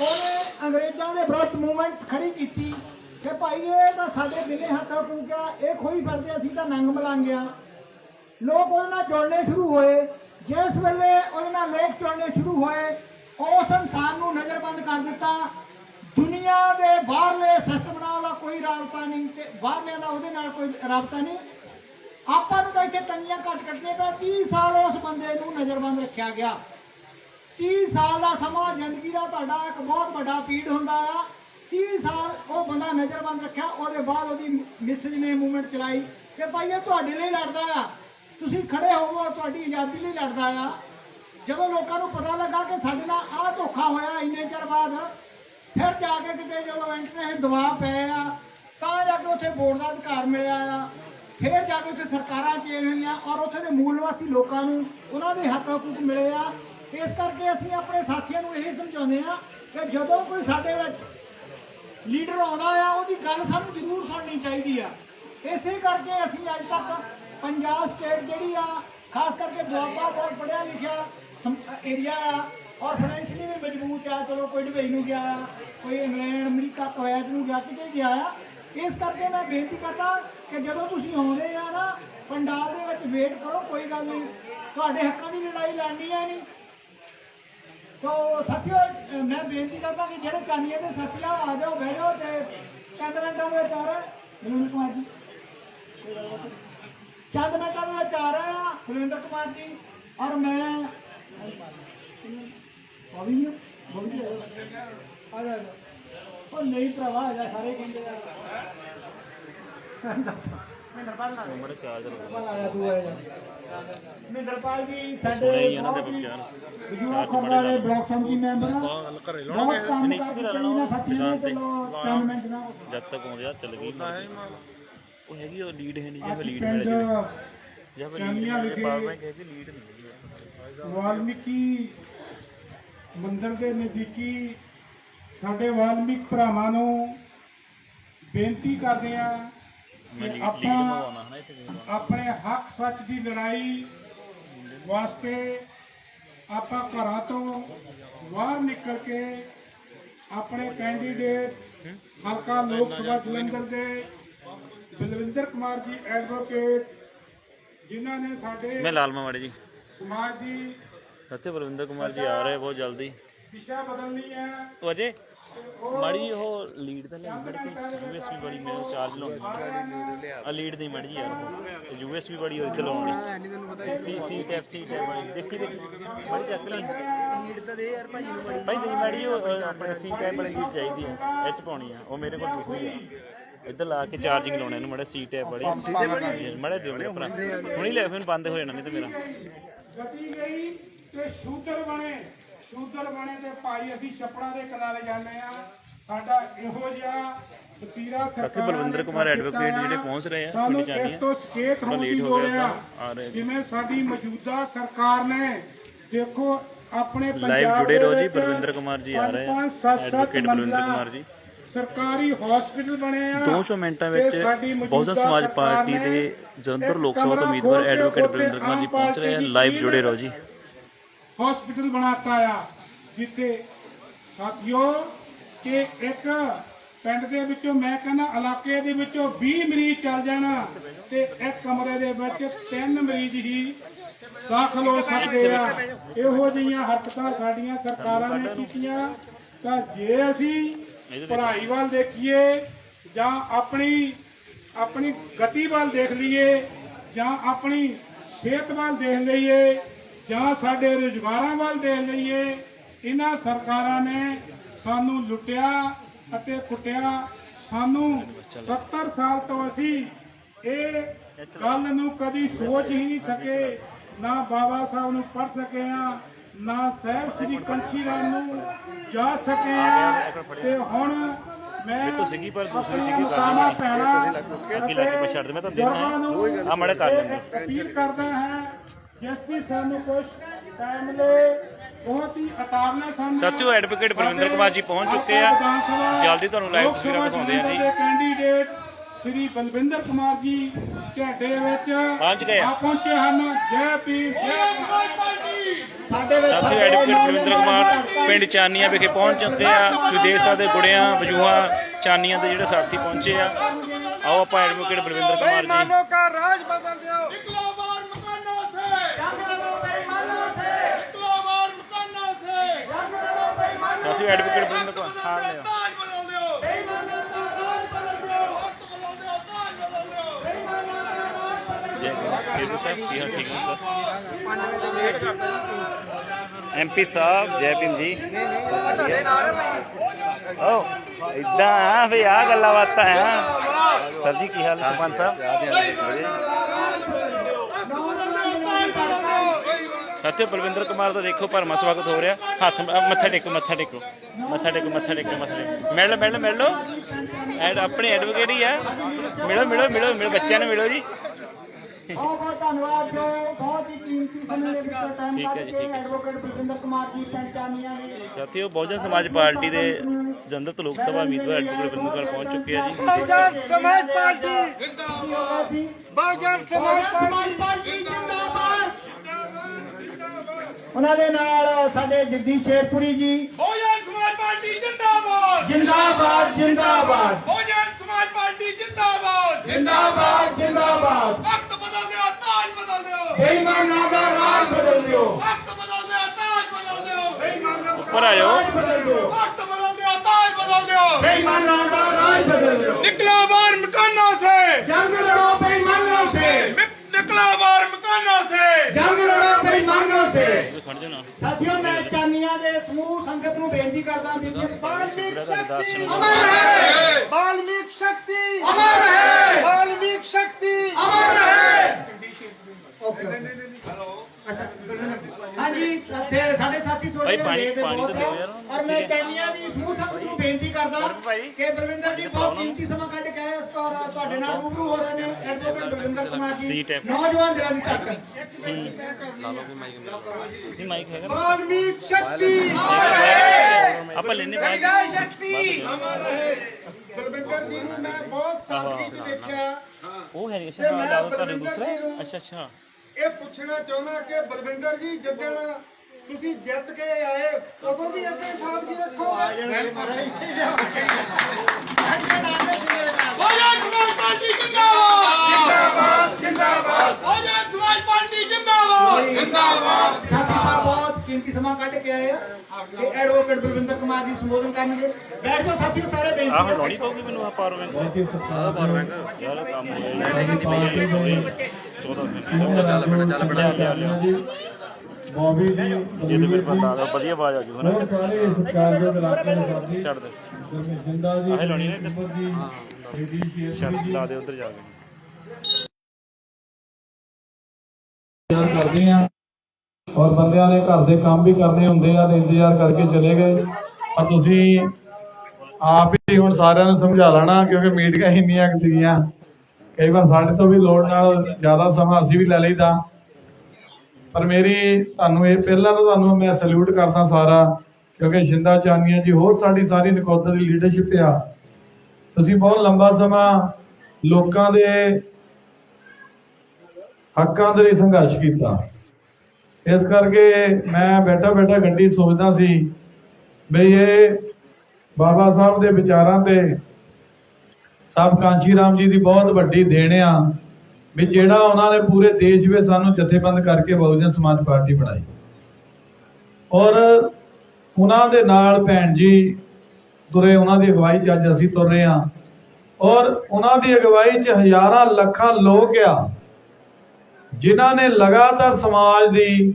[SPEAKER 3] ਉਹਨੇ ਅੰਗਰੇਜ਼ਾਂ ਦੇ ਵਿਰੁੱਧ ਮੂਵਮੈਂਟ ਖੜੀ ਕੀਤੀ। ਕਿ ਭਾਈ ਇਹ ਤਾਂ ਸਾਡੇ ਬਿਲੇ ਹੱਥਾਂ ਫੂਕਿਆ ਇਹ ਖੋਈ ਕਰਦੇ ਅਸੀਂ ਤਾਂ ਨੰਗ ਮਲਾਂਗਿਆ ਲੋਕ ਉਹਦੇ ਨਾਲ ਜੁੜਨੇ ਸ਼ੁਰੂ ਹੋਏ। ਜਿਸ ਵੇਲੇ ਉਹਦੇ ਨਾਲ ਲੋਕ ਜੁੜਨੇ ਸ਼ੁਰੂ ਹੋਏ ਉਸ ਇਨਸਾਨ ਨੂੰ ਨਜ਼ਰਬੰਦ ਕਰ ਦਿੱਤਾ। ਦੁਨੀਆ ਦੇ ਬਾਹਰਲੇ ਸਿਸਟਮ ਨਾਲ ਉਹਦਾ ਕੋਈ ਰਾਬਤਾ ਨਹੀਂ ਤੇ ਬਾਹਰਲਿਆਂ ਦਾ ਉਹਦੇ ਨਾਲ ਕੋਈ ਰਾਬਤਾ ਨਹੀਂ। ਆਪਾਂ ਨੂੰ ਤਾਂ ਇੱਥੇ ਟੰਗੀਆਂ ਘੱਟ ਕੱਟਣੇ ਪਏ 30 ਸਾਲ ਉਸ ਬੰਦੇ ਨੂੰ ਨਜ਼ਰਬੰਦ ਰੱਖਿਆ ਗਿਆ। 30 ਸਾਲ ਦਾ ਸਮਾਂ ਜ਼ਿੰਦਗੀ ਦਾ ਤੁਹਾਡਾ ਇੱਕ ਬਹੁਤ ਵੱਡਾ ਪੀੜ ਹੁੰਦਾ ਆ। 30 ਸਾਲ ਉਹ ਬੰਦਾ ਨਜ਼ਰਬੰਦ ਰੱਖਿਆ, ਉਹਦੇ ਬਾਅਦ ਉਹਦੀ ਮਿਸਿਜ ਨੇ ਮੂਵਮੈਂਟ ਚਲਾਈ। ਕਿ ਭਾਈ, ਇਹ ਤੁਹਾਡੇ ਲਈ ਲੜਦਾ ਆ। ਤੁਸੀਂ ਖੜੇ ਹੋਵੋ, ਤੁਹਾਡੀ ਆਜ਼ਾਦੀ ਲਈ ਲੜਦਾ ਆ। ਜਦੋਂ ਲੋਕਾਂ ਨੂੰ ਪਤਾ ਲੱਗਾ ਕਿ ਸਾਡੇ ਨਾਲ ਆਹ ਧੋਖਾ ਹੋਇਆ ਇੰਨੇ ਚਿਰ ਬਾਅਦ, ਫਿਰ ਜਾ ਕੇ ਕਿਤੇ ਜਦੋਂ ਇੰਟਰਨੈਟ ਦਬਾਅ ਪਏ ਆ, ਤਾਂ ਜਾ ਕੇ ਉੱਥੇ ਵੋਟ ਦਾ ਅਧਿਕਾਰ ਮਿਲਿਆ ਆ। ਫਿਰ ਜਾ ਕੇ ਉੱਥੇ ਸਰਕਾਰਾਂ ਚੇਂਜ ਹੋਈਆਂ ਔਰ ਉੱਥੇ ਦੇ ਮੂਲ ਨਿਵਾਸੀ ਲੋਕਾਂ ਨੂੰ ਉਹਨਾਂ ਦੇ ਹੱਕ ਹਕੂਕ ਮਿਲੇ ਆ। ਇਸ ਕਰਕੇ ਅਸੀਂ ਆਪਣੇ ਸਾਥੀਆਂ ਨੂੰ ਇਹ ਸਮਝਾਉਂਦੇ ਆ ਕਿ ਜਦੋਂ ਕੋਈ ਸਾਡੇ ਵਿੱਚ ਲੀਡਰ ਆਉਂਦਾ ਆ, ਉਹਦੀ ਗੱਲ ਸਾਨੂੰ ਜ਼ਰੂਰ ਸੁਣਨੀ ਚਾਹੀਦੀ ਆ। ਇਸੇ ਕਰਕੇ ਅਸੀਂ ਅੱਜ ਤੱਕ ਪੰਜਾਬ ਸਟੇਟ ਜਿਹੜੀ ਆ, ਖਾਸ ਕਰਕੇ ਦੁਆਬਾ ਬਹੁਤ ਪੜਿਆ ਲਿਖਿਆ ਏਰੀਆ ਆ, ਔਰ ਫਾਈਨੈਂਸ਼ਲੀ ਵੀ ਮਜ਼ਬੂਤ ਆ। ਚਲੋ ਕੋਈ ਦੁਬਈ ਨੂੰ ਗਿਆ, ਕੋਈ ਇੰਗਲੈਂਡ, ਅਮਰੀਕਾ, ਕੁਵੈਤ ਨੂੰ ਗਿਆ, ਕਿਤੇ ਗਿਆ ਆ। ਇਸ ਕਰਕੇ ਮੈਂ ਬੇਨਤੀ ਕਰਦਾ ਕਿ ਜਦੋਂ ਤੁਸੀਂ ਆਉਂਦੇ ਆ ਨਾ, ਪੰਡਾਲ ਦੇ ਵਿੱਚ ਵੇਟ ਕਰੋ, ਕੋਈ ਗੱਲ ਨਹੀਂ। ਤੁਹਾਡੇ ਹੱਕਾਂ ਦੀ ਲੜਾਈ ਲੜਨੀ ਹੈ ਨਹੀਂ। ਤੋ ਸਾਥੀਓ ਮੈਂ ਬੇਨਤੀ ਕਰਦਾ ਕਿ ਜਿਹੜੇ ਚਾਨੀਏ ਦੇ ਸਾਥੀ ਆ ਆ ਜਾਓ, ਬਹਿ ਜਾਓ ਤੇ ਚੰਦ ਮਿੰਟਾਂ ਦੇ ਵਿੱਚ ਆ। ਰਹੇ ਕੁਮਾਰ ਜੀ। ਚੰਦ ਮਿੰਟਾਂ ਦੇ ਵਿੱਚ ਆ ਰਵਿੰਦਰ ਕੁਮਾਰ ਜੀ। ਔਰ ਮੈਂ ਬੋਲੀ ਨਹੀਂ ਬੋਲੀ ਆ ਜਾ ਉਹ ਨਹੀਂ ਭਰਾਵਾ, ਆ ਜਾ, ਸਾਰੇ ਕਹਿੰਦੇ ਆ। ਮਹਿੰਦਰਪਾਲ ਨਾਲ। ਆਇਆ ਤੂੰ ਆਇਆ ਮਹਿੰਦਰਪਾਲ ਜੀ ਸਾਡੇ
[SPEAKER 2] ਸੁਣੇ ਹੀ ਇਹਨਾਂ ਦੇ
[SPEAKER 3] ਬਹੁਤ ਹੀ
[SPEAKER 2] ਵਿਚਾਰ।
[SPEAKER 3] ਵਿਜੂਆ ਖਬਰ ਵਾਲੇ ਬਲਾਕ ਸੰਮਤੀ ਮੈਂਬਰ ਆ। ਬਹੁਤ ਕੰਮ ਕਰਕੇ ਇਹਨਾਂ ਸਾਥੀਆਂ ਨੇ ਚਲੋ ਚੰਦ ਮਿੰਟ ਨਾਲ।
[SPEAKER 2] ਜਦ ਤੱਕ ਆਉਂਦੇ ਆ ਚੱਲ ਗਈ ਉਹ ਹੈਗੀ ਉਹ ਲੀਡ ਹੈ ਨਹੀਂ ਜੇ
[SPEAKER 3] ਅੱਜ
[SPEAKER 2] ਲੀਡ
[SPEAKER 3] ਪਿੰਡ
[SPEAKER 2] ਮਿਲ ਜੇ ਜਾਂ ਫਿਰ
[SPEAKER 3] ਚਾਨੀਆਂ
[SPEAKER 2] ਲੀਡ
[SPEAKER 3] ਵਿਖੇ
[SPEAKER 2] ਬਾਅਦ ਮੈਂ ਕਹਿੰਦੀ ਲੀਡ ਨਹੀਂ ਹੈਗੀ।
[SPEAKER 3] ਵਾਲਮੀਕੀ ਮੰਦਿਰ ਦੇ ਨਜ਼ਦੀਕੀ ਸਾਡੇ ਵਾਲਮੀਕ ਭਰਾਵਾਂ ਨੂੰ ਬੇਨਤੀ ਕਰਦੇ ਆ ਕਿ ਆਪਾਂ। ਆਪਣੇ ਹੱਕ ਸੱਚ ਦੀ ਲੜਾਈ ਵਾਸਤੇ ਆਪਾਂ ਘਰਾਂ ਤੋਂ ਬਾਹਰ ਨਿਕਲ ਕੇ ਆਪਣੇ ਕੈਂਡੀਡੇਟ ਹਲਕਾ ਲੋਕ ਸਭਾ ਜਲੰਧਰ ਦੇ ਬਲਵਿੰਦਰ ਕੁਮਾਰ ਜੀ ਐਡਵੋਕੇਟ ਜਿਨ੍ਹਾਂ ਨੇ ਸਾਡੇ
[SPEAKER 2] ਮੈਂ ਲਾਲਮਾ ਵਾੜੇ ਜੀ।
[SPEAKER 3] ਸਮਾਜ ਦੀ
[SPEAKER 2] ਸੱਤੇ ਬਲਵਿੰਦਰ ਕੁਮਾਰ ਜੀ ਆ ਰਹੇ ਬਹੁਤ ਜਲਦੀ।
[SPEAKER 3] ਦਿਸ਼ਾ ਬਦਲਣੀ ਹੈ।
[SPEAKER 2] ਉਹ ਅਜੇ? ਮਾੜੀ ਉਹ ਲੀਡ ਤਾਂ ਨਹੀਂ ਮੜ ਕੇ ਯੂਐਸਬੀ ਬੜੀ ਮੇਰੇ ਚਾਰਜ ਲਾਉਣੀ ਆ ਲੀਡ ਦੀ ਮੜ ਯਾਰ ਯੂਐਸਬੀ ਬੜੀ ਉਹ ਇੱਥੇ ਲਾਉਣੀ ਸੀ ਸੀ ਟੈਪ ਸੀ ਟੈਪ ਵਾਲੀ। ਦੇਖੀ ਦੇਖੀ। ਬੜੀ ਚੱਕ ਲਈ ਲੀਡ ਤਾਂ ਦੇ ਯਾਰ ਭਾਈ ਨੂੰ ਬੜੀ ਭਾਈ ਨਹੀਂ ਮਾੜੀ ਉਹ ਆਪਣੇ ਸੀ ਟੈਪ ਵਾਲੀ ਲੀਡ ਚਾਹੀਦੀ ਹੈ ਇਹ ਚ ਪਾਉਣੀ ਆ। ਉਹ ਮੇਰੇ ਕੋਲ ਦੂਸਰੀ ਆ। ਇੱਧਰ ਲਾ ਕੇ ਚਾਰਜਿੰਗ ਲਾਉਣਾ ਇਹਨੂੰ ਮੜਾ ਸੀ ਟੈਪ ਵਾਲੀ। ਮੜਾ ਦਿਓ ਮੇਰੇ ਭਰਾ ਹੁਣੀ ਲੈ ਫਿਰ ਬੰਦ ਹੋ ਜਾਣਾ ਨਹੀਂ ਤੇ ਮੇਰਾ।
[SPEAKER 3] ਗਤੀ ਗਈ ਤੇ ਸ਼ੂਦਰ ਬਣੇ। ਸ਼ੂਦਰ ਬਣੇ ਤੇ ਭਾਈ ਅਸੀਂ ਛਪੜਾ ਦੇ ਕਿਨਾਰੇ ਜਾਂਦੇ ਆ ਸਾਡਾ ਇਹੋ ਜਿਹਾ ਵਤੀਰਾ
[SPEAKER 2] ਸਾਥੀ
[SPEAKER 3] ਸਰਕਾਰਾਂ
[SPEAKER 2] ਬਲਵਿੰਦਰ ਕੁਮਾਰ ਐਡਵੋਕੇਟ ਜਿਹੜੇ ਪਹੁੰਚ ਰਹੇ ਆ
[SPEAKER 3] ਸਾਨੂੰ ਇਸ ਤੋਂ ਸੁਚੇਤ ਹੋਣ ਦੀ
[SPEAKER 2] ਹੋ
[SPEAKER 3] ਲੋੜ ਆ।
[SPEAKER 2] ਆ
[SPEAKER 3] ਜਿਵੇਂ ਸਾਡੀ ਮੌਜੂਦਾ ਸਰਕਾਰ ਨੇ ਦੇਖੋ ਆਪਣੇ ਪੰਜਾਬ
[SPEAKER 2] ਜੁੜੇ
[SPEAKER 3] ਦੇ
[SPEAKER 2] ਰਹੋ ਜੀ, ਬਲਵਿੰਦਰ ਕੁਮਾਰ ਜੀ ਆ ਰਹੇ ਆ। Advocate ਬਲਵਿੰਦਰ ਕੁਮਾਰ ਜੀ।
[SPEAKER 3] ਸਰਕਾਰੀ ਹਸਪੀਟਲ ਬਣੇ ਆ।
[SPEAKER 2] ਦੋ ਸੌ ਮਿੰਟਾਂ ਵਿੱਚ ਬਹੁਜਨ ਸਮਾਜ ਪਾਰਟੀ ਦੇ ਜਲੰਧਰ ਲੋਕ ਸਭਾ ਤੋਂ ਉਮੀਦਵਾਰ ਐਡਵੋਕੇਟ ਬਲਵਿੰਦਰ ਕੁਮਾਰ ਜੀ ਪਹੁੰਚ ਰਹੇ
[SPEAKER 3] ਪਾਰਟੀ
[SPEAKER 2] ਲਾਈਵ ਜੁੜੇ ਰਹੋ ਜੀ।
[SPEAKER 3] ਹਸਪੀਟਲ ਬਣਾਤਾ ਆ, ਜਿੱਥੇ ਸਾਥੀਓ ਕਿ ਇੱਕ ਪਿੰਡ ਦੇ ਵਿੱਚੋਂ ਮੈਂ ਕਹਿੰਦਾ ਇਲਾਕੇ ਦੇ ਵਿੱਚੋਂ 20 ਮਰੀਜ਼ ਚੱਲ ਜਾਣਾ ਤੇ ਇੱਕ ਕਮਰੇ ਦੇ ਵਿੱਚ ਤਿੰਨ ਮਰੀਜ਼ ਹੀ ਦਾਖਲ ਹੋ ਸਕਦੇ ਆ। ਇਹੋ ਜਿਹੀਆਂ ਹਰਕਤਾਂ ਸਾਡੀਆਂ ਸਰਕਾਰਾਂ ਨੇ ਕੀਤੀਆਂ। ਤਾਂ ਜੇ ਅਸੀਂ ਪੜ੍ਹਾਈ ਵੱਲ ਦੇਖੀਏ ਜਾਂ ਆਪਣੀ ਆਪਣੀ ਗਤੀ ਵੱਲ ਦੇਖ ਲਈਏ ਜਾਂ ਆਪਣੀ ਸਿਹਤ ਵੱਲ ਦੇਖ ਲਈਏ ਜਾਂ ਸਾਡੇ ਰੁਜ਼ਗਾਰਾਂ ਵੱਲ ਦੇਖ ਲਈਏ ਇਹਨਾਂ ਸਰਕਾਰਾਂ ਨੇ ਸਾਨੂੰ ਲੁੱਟਿਆ ਅਤੇ ਕੁੱਟਿਆ। ਸਾਨੂੰ 70 ਸਾਲ ਤੋਂ ਅਸੀਂ ਇਹ ਗੱਲ ਨੂੰ ਕਦੀ ਸੋਚ ਹੀ ਨਹੀਂ ਸਕੇ। ਨਾ ਬਾਬਾ ਸਾਹਿਬ ਨੂੰ ਪੜ੍ਹ ਸਕੇ ਆ ਨਾ ਸਾਹਿਬ ਸ੍ਰੀ ਕੰਚੀ ਰਾਮ ਨੂੰ ਜਾ ਸਕੇ ਆ। ਤੇ ਹੁਣ ਮੈਂ
[SPEAKER 2] ਤੋਂ ਸੀਗੀ ਪਰ ਦੂਸਰੀ ਸੀਗੀ
[SPEAKER 3] ਆਪਣੀਆਂ
[SPEAKER 2] ਕਰ
[SPEAKER 3] ਮਾਤਾਵਾਂ,
[SPEAKER 2] ਲਈ
[SPEAKER 3] ਭੈਣਾਂ
[SPEAKER 2] ਅੱਗੇ ਲਾ ਕੇ
[SPEAKER 3] ਅਤੇ
[SPEAKER 2] ਪਛਾੜ ਦੇ ਮੈਂ ਤਾਂ ਦੇਣਾ ਆ ਮੜੇ ਕਰ ਲੈਂਦੇ
[SPEAKER 3] ਅਪੀਲ ਕਰਦਾ ਹੈ ਜਿਸ ਦੀ ਸਾਨੂੰ ਕੁਝ ਟਾਈਮ ਲਈ ਬਹੁਤ ਹੀ ਅਕਾਰਨਾ ਸਾਹਮਣੇ
[SPEAKER 2] ਸਾਥੀਓ ਐਡਵੋਕੇਟ ਬਲਵਿੰਦਰ ਕੁਮਾਰ ਜੀ ਪਹੁੰਚ ਚੁੱਕੇ ਆ। ਜਲਦੀ ਤੁਹਾਨੂੰ ਲਾਈਵ ਤਸਵੀਰਾਂ ਦਿਖਾਉਂਦੇ ਆ ਜੀ।
[SPEAKER 3] ਕੈਂਡੀਡੇਟ
[SPEAKER 4] ਸ੍ਰੀ ਬਲਵਿੰਦਰ ਕੁਮਾਰ ਜੀ ਢੇਡੇ ਵਿੱਚ
[SPEAKER 2] ਪਹੁੰਚ ਗਏ ਆ।
[SPEAKER 4] ਪਹੁੰਚੇ ਹਨ। ਜੈ ਪੀਰ
[SPEAKER 3] ਸਾਡੇ ਵਿੱਚ
[SPEAKER 2] ਸਾਥੀ ਐਡਵੋਕੇਟ ਕੁਮਾਰ। ਪਿੰਡ ਚਾਨੀਆਂ ਵਿਖੇ ਪਹੁੰਚ ਜਾਂਦੇ ਆ। ਵਿਦੇਸ਼ਾਂ ਦੇ ਸਕਦੇ ਬੁੜਿਆਂ ਵਜੂਹਾਂ ਚਾਨੀਆਂ ਦੇ ਜਿਹੜੇ ਸਾਥੀ ਪਹੁੰਚੇ ਆ। ਆਓ ਆਪਾਂ ਐਡਵੋਕੇਟ ਬਲਵਿੰਦਰ ਕੁਮਾਰ ਜੀ।
[SPEAKER 4] ਮਾਨੋ ਕਾ ਰਾਜ ਬਦਲ ਦਿਓ।
[SPEAKER 2] ਜੈ ਗੁਰੂ ਸਾਹਿਬ ਕੀ ਹਾਲ ਸਰ ਐਮਪੀ ਸਾਹਿਬ ਜੈ ਭੀਮ ਜੀ। ਓ ਇਦਾਂ ਆ ਫੇ ਆ ਗੱਲਾਂ ਬਾਤਾਂ ਆ। ਸਰ ਜੀ ਕੀ ਹਾਲ ਸਰਪੰਚ ਸਾਹਿਬ? ਸਾਥੀਓ ਬਲਵਿੰਦਰ ਕੁਮਾਰ ਦਾ ਦੇਖੋ ਭਰਮਾ ਸਵਾਗਤ ਹੋ ਰਿਹਾ। ਹੱਥ ਮੱਥਾ ਟੇਕੋ ਮੱਥਾ ਟੇਕੋ। ਮੱਥਾ ਟੇਕੋ ਮੱਥਾ ਟੇਕੋ ਮੱਥਾ ਟੇਕੋ। ਮਿਲ ਲਓ, ਮਿਲ ਲਓ, ਮਿਲ ਲਓ। ਐਡ ਆਪਣੇ ਐਡਵੋਕੇਟ ਹੀ ਆ। ਮਿਲੋ ਮਿਲੋ ਮਿਲੋ ਮਿਲੋ। ਬੱਚਿਆਂ ਨੂੰ ਮਿਲੋ ਜੀ।
[SPEAKER 3] ਬਹੁਤ ਬਹੁਤ ਧੰਨਵਾਦ
[SPEAKER 2] ਠੀਕ ਹੈ ਜੀ,
[SPEAKER 3] ਕੇ
[SPEAKER 2] ਸਾਥੀਓ ਬਹੁਜਨ ਸਮਾਜ ਪਾਰਟੀ ਦੇ ਜਨਰਲ ਲੋਕ ਸਭਾ ਉਮੀਦਵਾਰ ਐਡਵੋਕੇਟ ਬਿੰਦੂਕਰ ਪਹੁੰਚ ਚੁੱਕੇ ਆ ਜੀ।
[SPEAKER 4] ਬਹੁਜਨ ਸਮਾਜ ਪਾਰਟੀ। ਬਹੁਜਨ
[SPEAKER 3] ਸਮਾਜ ਪਾਰਟੀ। ਉਹਨਾਂ ਦੇ ਨਾਲ ਸਾਡੇ ਜਗਦੀਸ਼ ਸ਼ੇਰਪੁਰੀ ਜੀ।
[SPEAKER 4] ਬਹੁਜਨ ਸਮਾਜ ਪਾਰਟੀ
[SPEAKER 3] ਜਿੰਦਾਬਾਦ। ਜਿੰਦਾਬਾਦ
[SPEAKER 4] ਜਿੰਦਾਬਾਦ। ਬਹੁਜਨ ਸਮਾਜ ਪਾਰਟੀ
[SPEAKER 3] ਜਿੰਦਾਬਾਦ। ਜਿੰਦਾਬਾਦ ਜਿੰਦਾਬਾਦ। ਰਾਜ ਬਦਲ ਦਿਓ ਜੰਗ ਲੜੋ
[SPEAKER 4] ਨਿਕਲਾ ਬਾਹਰ ਮਕਾਨਾਂ ਸੇ
[SPEAKER 3] ਜੰਗ ਲੜੋ ਸੇ ਸਾਥੀਓ ਮੈਂ ਚਾਨੀਆਂ ਦੇ ਸਮੂਹ ਸੰਗਤ ਨੂੰ ਬੇਨਤੀ ਕਰਦਾ ਵੀ ਬਾਲਮੀਕ
[SPEAKER 2] ਸ਼ਕਤੀ
[SPEAKER 3] ਅਮਰ ਹੈ
[SPEAKER 4] ਬਾਲਮੀਕ ਸ਼ਕਤੀ
[SPEAKER 3] ਅਮਰ ਹੈ
[SPEAKER 4] ਬਾਲਮੀਕ ਸ਼ਕਤੀ
[SPEAKER 3] ਅਮਰ ਹੈ ਹਾਂਜੀ ਤੇ ਸਾਡੇ ਸਾਥੀ ਜੀ ਬਹੁਤ ਤੁਹਾਡੇ
[SPEAKER 2] ਆਪਾਂ
[SPEAKER 4] ਲੈਨੇ ਮੈਂ ਬਹੁਤ ਸਾਦਗੀ ਚ
[SPEAKER 2] ਉਹ ਹੈ ਤੁਹਾਡੇ ਦੂਸਰਾ। ਅੱਛਾ ਅੱਛਾ।
[SPEAKER 4] ਇਹ ਪੁੱਛਣਾ ਚਾਹੁੰਦਾ ਕਿ ਬਲਵਿੰਦਰ ਜੀ ਜਦੋਂ ਤੁਸੀਂ ਜਿੱਤ ਕੇ ਆਏ ਉਦੋਂ ਵੀ ਅੱਗੇ ਸਾਥ ਜੀ ਰੱਖੋਗੇ ਮੈਂ ਮਹਾਰਾਜ ਇੱਥੇ ਸਮਾਜ ਪਾਰਟੀ ਜਿੰਦਾਬਾਦ! ਜਿੰਦਾਬਾਦ ਬਹੁਜਨ ਸਮਾਜ ਪਾਰਟੀ ਜਿੰਦਾਬਾਦ!
[SPEAKER 3] ਬਹੁਤ ਕੀਮਤੀ ਸਮਾਂ ਕੱਢ ਕੇ ਆਏ ਆ। ਕਿ ਐਡਵੋਕੇਟ ਬਲਵਿੰਦਰ ਕੁਮਾਰ ਜੀ ਸੰਬੋਧਨ ਕਰਨਗੇ। ਬੈਠ ਜਾਓ ਸਾਥੀਓ ਸਾਰੇ
[SPEAKER 2] ਆਹ
[SPEAKER 3] ਬੇਨਤੀ ਹੈ।
[SPEAKER 2] ਲਾਉਣੀ ਪਊਗੀ ਮੈਨੂੰ ਆ ਪਾਵਰ ਬੈਂਕ ਆਹ ਪਾਵਰ ਬੈਂਕ ਯਾਰ ਕੰਮ ਹੋ ਗਿਆ 14 ਮਿੰਟ ਚੱਲ ਬਣਾ ਚੱਲ ਬਣਾ
[SPEAKER 5] ਬੌਬੀ ਜੀ
[SPEAKER 2] ਜਿਹਦੇ ਮੇਰੇ ਬੰਦਾ ਆ ਵਧੀਆ ਆਵਾਜ਼ ਆ ਜੂ ਹਨਾ
[SPEAKER 5] ਹੋਰ ਸਾਰੇ ਇਸ ਕਾਰਜ ਇਲਾਕੇ ਦੇ ਸਾਥੀ
[SPEAKER 2] ਛੱਡ ਦੇ।
[SPEAKER 5] ਜਿਵੇਂ ਜਿੰਦਾ ਜੀ
[SPEAKER 2] ਆਹ ਲਾਉਣੀ ਨਾ
[SPEAKER 5] ਉਮਰ ਜੀ ਏਡੀ ਸ਼ੇਰ
[SPEAKER 2] ਛੱਡ ਲਾ ਦੇ ਉਧਰ ਜਾ ਕੇ।
[SPEAKER 5] ਇੰਤਜ਼ਾਰ ਕਰਦੇ ਆ। ਔਰ ਬੰਦਿਆਂ ਨੇ ਘਰ ਦੇ ਕੰਮ ਵੀ ਕਰਨੇ ਹੁੰਦੇ ਆ ਤੇ ਇੰਤਜ਼ਾਰ ਕਰਕੇ ਚਲੇ ਗਏ। ਪਰ ਤੁਸੀਂ ਆਪ ਹੀ ਹੁਣ ਸਾਰਿਆਂ ਨੂੰ ਸਮਝਾ ਲੈਣਾ ਕਿਉਂਕਿ ਮੀਟਿੰਗਾਂ ਇੰਨੀਆਂ ਕੁ ਸੀਗੀਆਂ। ਕਈ ਵਾਰ ਸਾਡੇ ਤੋਂ ਵੀ ਲੋੜ ਨਾਲ ਜ਼ਿਆਦਾ ਸਮਾਂ ਅਸੀਂ ਵੀ ਲੈ ਲਈਦਾ। ਪਰ ਮੇਰੀ ਤੁਹਾਨੂੰ ਇਹ ਪਹਿਲਾਂ ਤਾਂ ਤੁਹਾਨੂੰ ਮੈਂ ਸਲੂਟ ਕਰਦਾ ਸਾਰਾ, ਕਿਉਂਕਿ ਸ਼ਿੰਦਾ ਚਾਨੀਆ ਜੀ, ਹੋਰ ਸਾਡੀ ਸਾਰੀ ਨਕੋਦਰ ਦੀ ਲੀਡਰਸ਼ਿਪ ਆ। ਤੁਸੀਂ ਬਹੁਤ ਲੰਬਾ ਸਮਾਂ ਲੋਕਾਂ ਦੇ ਹੱਕਾਂ ਦੇ ਲਈ ਸੰਘਰਸ਼ ਕੀਤਾ। ਇਸ ਕਰਕੇ ਮੈਂ ਬੈਠਾ ਬੈਠਾ ਗੱਡੀ ਸੋਚਦਾ ਸੀ, ਬਈ ਇਹ ਬਾਬਾ ਸਾਹਿਬ ਦੇ ਵਿਚਾਰਾਂ ਤੇ ਸਭ ਕਾਂਚੀ ਰਾਮ ਜੀ ਦੀ ਬਹੁਤ ਵੱਡੀ ਦੇਣ ਆ ਵੀ ਜਿਹੜਾ ਉਹਨਾਂ ਨੇ ਪੂਰੇ ਦੇਸ਼ ਵਿੱਚ ਸਾਨੂੰ ਜਥੇਬੰਦ ਕਰਕੇ ਬਹੁਜਨ ਸਮਾਜ ਪਾਰਟੀ ਬਣਾਈ। ਔਰ ਉਹਨਾਂ ਦੇ ਨਾਲ ਭੈਣ ਜੀ ਤੁਰੇ, ਉਹਨਾਂ ਦੀ ਅਗਵਾਈ 'ਚ ਅੱਜ ਅਸੀਂ ਤੁਰ ਰਹੇ ਹਾਂ ਔਰ ਉਹਨਾਂ ਦੀ ਅਗਵਾਈ 'ਚ ਹਜ਼ਾਰਾਂ ਲੱਖਾਂ ਲੋਕ ਆ, ਜਿਨ੍ਹਾਂ ਨੇ ਲਗਾਤਾਰ ਸਮਾਜ ਦੀ,